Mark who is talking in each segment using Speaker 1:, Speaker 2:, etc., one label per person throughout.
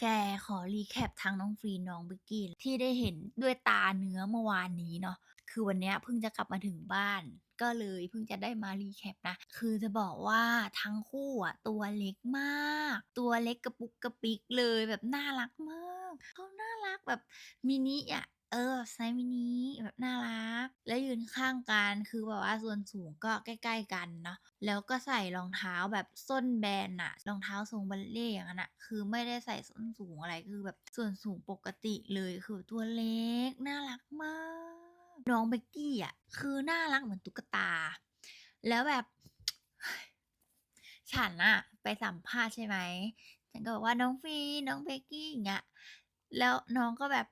Speaker 1: แกขอรีแคปทั้งน้องฟรีน้องบิกกี้ที่ได้เห็นด้วยตาเนื้อเมื่อวานนี้เนาะคือวันนี้เพิ่งจะกลับมาถึงบ้าน ก็เลยเพิ่งจะได้มารีแคปนะ คือจะบอกว่าทั้งคู่อะตัวเล็กมาก ตัวเล็กกระปุกกระปิกเลยแบบน่ารักมากเขาน่ารักแบบมินิอะ ออไซส์มินิแบบน่ารัก แล้วยืนข้างกันคือแบบว่าส่วนสูงก็ใกล้ ๆ กันเนาะแล้วก็ใส่รองเท้าแบบส้นแบนน่ะรองเท้าทรงบัลเล่อย่างนั้นน่ะคือไม่ได้ใส่ส้นสูงอะไรคือแบบส่วนสูงปกติเลยคือตัวเล็กน่ารักมาก น้องเบกกี้อะคือน่ารักเหมือนตุ๊กตา แล้วแบบฉันน่ะไปสัมภาษณ์ใช่ไหมฉันก็บอกว่าน้องฟีนน้องเบกกี้อย่างเงี้ยแล้วน้องก็แบบ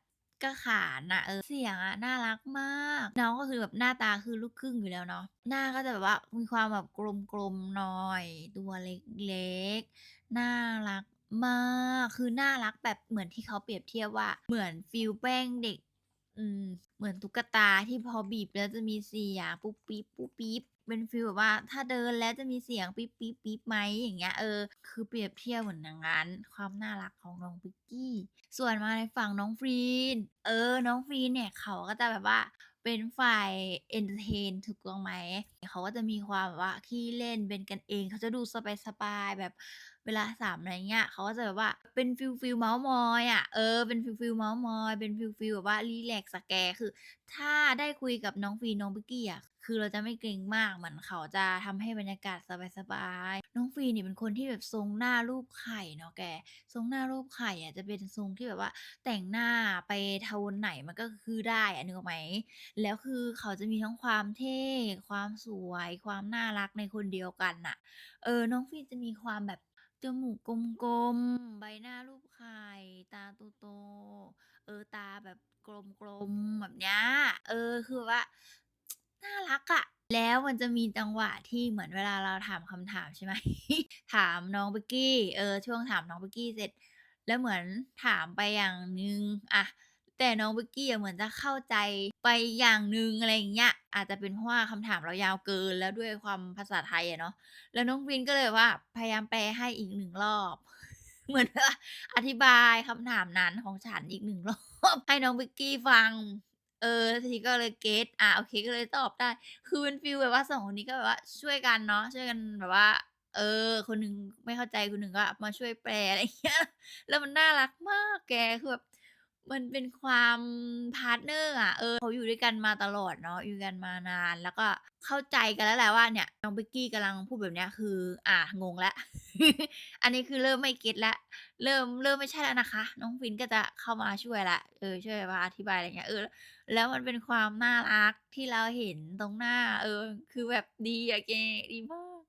Speaker 1: ก็ขานน่ะเออเสียงอะน่ารักมาก น้องก็คือแบบหน้าตาคือลูกครึ่งอยู่แล้วเนาะหน้าก็จะแบบว่ามีความแบบกลมๆหน่อย ตัวเล็กๆน่ารักมากคือน่ารักแบบเหมือนที่เขาเปรียบเทียบว่าเหมือนฟิลแป้งเด็ก อืม เหมือนตุ๊กตาที่พอบีบแล้วจะมีเสียงปุ๊บปี๊บปุ๊บปี๊บเป็นฟีลแบบว่าถ้าเดินแล้วจะมีเสียงปี๊บปี๊บปี๊บไหมอย่างเงี้ยเออคือเปรียบเทียบเหมือนอย่างนั้น ความน่ารักของน้องปิกกี้ ส่วนมาในฝั่งน้องฟรีน เออ น้องฟรีนเนี่ยเขาก็จะแบบว่า เป็นฝ่ายเอนเทอร์เทนถูกต้องไหม เขาก็จะมีความว่าขี้เล่นเป็นกันเอง เขาจะดูสบายๆแบบเวลาสามอะไรเงี้ยเขาก็จะแบบว่าเป็นฟิลฟิลเมาท์มอยอะเออเป็นฟิลฟิลเมาท์มอย เป็นฟิลฟิลแบบว่ารีแลกซ์อะแกคือ ถ้าได้คุยกับน้องฟีน้องบิกกี้อะ คือเราจะไม่เกรงมากเหมือนเขาจะทำให้บรรยากาศสบายๆน้องฟีนี่เป็นคนที่แบบทรงหน้ารูปไข่เนาะแกทรงหน้ารูปไข่อะจะเป็นทรงที่แบบว่าแต่งหน้าไปโทนไหนมันก็คือได้อะนึกออกไหมแล้วคือเขาจะมีทั้งความเท่ความสวย ความน่ารักในคนเดียวกันน่ะ เออน้องฟีนจะมีความแบบจมูกกลมๆ ใบหน้ารูปไข่ ตาโตๆ เออตาแบบกลมๆ แบบเนี้ย เออคือว่า แล้วมันจะมีจังหวะที่เหมือนเวลาเราถามคำถามใช่ไหม ถามน้องเบกกี้ เออ ช่วงถามน้องเบกกี้เสร็จ แล้วเหมือนถามไปอย่างหนึ่งอะแต่น้องเบกกี้อะเหมือนจะเข้าใจไปอย่างหนึ่งอะไรอย่างเงี้ย อาจจะเป็นเพราะว่าคำถามเรายาวเกินแล้วด้วยความภาษาไทยอะเนาะ แล้วน้องฟรีนก็เลยว่าพยายามแปลให้อีก1รอบ เหมือนว่าอธิบายคำถามนั้นของฉันอีก1รอบให้น้องเบกกี้ฟัง เออทีก็เลยเกตอ่าโอเคก็เลยตอบได้ คือเป็นฟีลแบบว่าสองคนนี้ก็แบบว่าช่วยกันเนาะช่วยกันแบบว่า เออ คนหนึ่งไม่เข้าใจคนหนึ่งก็มาช่วยแปลอะไรอย่างเงี้ยแล้วมันน่ารักมากแกคือแบบ มันเป็นความพาร์ตเนอร์อะเออเขาอยู่ด้วยกันมาตลอดเนาะอยู่กันมานาน แล้วก็เข้าใจกันแล้วแหละว่าเนี่ยน้องเบกกี้กำลังพูดแบบเนี้ยคืออางงแล้วอันนี้คือเริ่มไม่เก็ตแล้วเริ่มเริ่มไม่ใช่แล้วนะคะ น้องฟรีนก็จะเข้ามาช่วยล้วเออช่วยแบบว่าอธิบายอะไรเงี้ยเออแล้วมันเป็นความน่ารักที่เราเห็นตรงหน้า เออ คือแบบดีอะแกดีมาก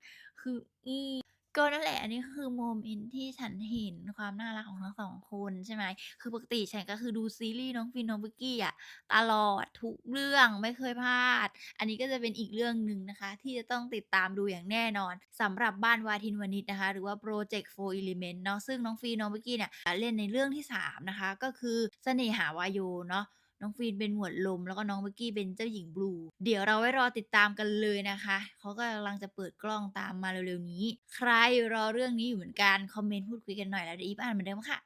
Speaker 1: คืออืม ก็นั่นแหละ อันนี้คือโมเมนต์ที่ฉันเห็นความน่ารักของทั้ง2คนใช่ไหม คือปกติฉันก็คือดูซีรีส์น้องฟรีนน้องบิกกี้อะตลอดทุกเรื่องไม่เคยพลาด อันนี้ก็จะเป็นอีกเรื่องหนึ่งนะคะ ที่จะต้องติดตามดูอย่างแน่นอนสำหรับบ้านวาทินวณิชนะคะ หรือว่าพรเจกต์4 Element เนาะซึ่งน้องฟีนน้องบิกกี้เนี่ยเล่นในเรื่องที่ 3 นะคะ ก็คือเสน่หาวาโยเนาะ น้องฟีนเป็นหมวดลม แล้วก็น้องเบกกี้เป็นเจ้าหญิงบลู เดี๋ยวเราไว้รอติดตามกันเลยนะคะ เขาก็กำลังจะเปิดกล้องตามมาเร็วๆนี้ ใครรอเรื่องนี้อยู่เหมือนกัน คอมเมนต์พูดคุยกันหน่อยแล้วเดี๋ยวอีฟอ่านเหมือนเดิมค่ะ